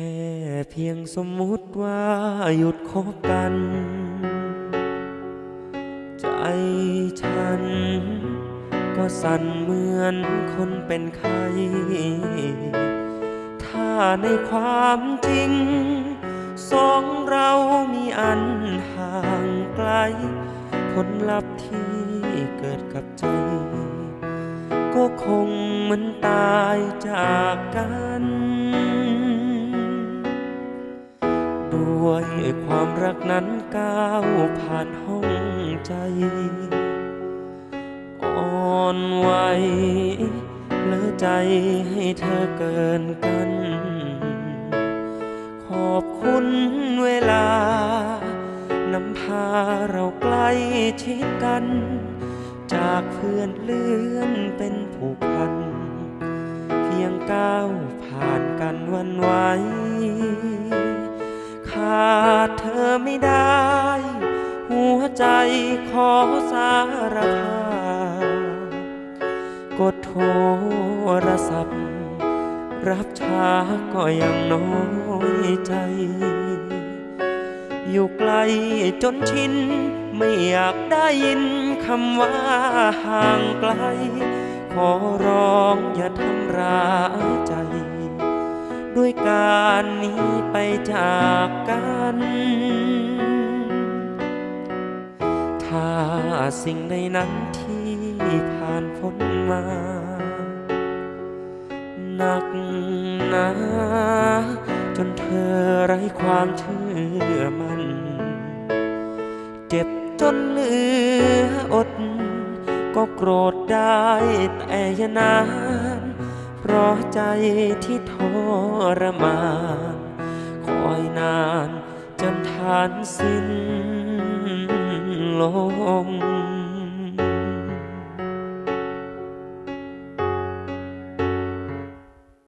ค่เพียงสมมุติว่าหยุดคบกัน ใจฉัน ก็สั่นเหมือนคนเป็นไข้ถ้าในความจริง สองเรามีอันห่างไกล ผลลัพธ์ที่เกิดกับใจ ก็คงเหมือนตายจากกัน ด้วยความรักนั้นก้าวผ่านห้องใจ อ่อนไหวเลือใจให้เธอเกินกัน ขอบคุณเวลานำพาเราใกล้ชิดกัน จากเพื่อนเลื่อนเป็นผูกพัน เพียงก้าวผ่านกันวันไหว ขาดเธอไม่ได้ หัวใจขอสารภาพกดโทรศัพท์ รับช้าก็ยังน้อยใจ อยู่ไกลจนชิน ไม่อยากได้ยินคำว่าห่างไกล ขอร้องอย่าทำร้ายารนี้ไปจากกัน ถ้าสิ่งใดนั้นที่ผ่านพ้นมาหนักหนาจนเธอไร้ความเชื่อมัน เจ็บจนเหลืออด ก็โกรธได้แต่ยนานเพ ราะใจที่ทรมานคอยนานจนทานสิ้นลม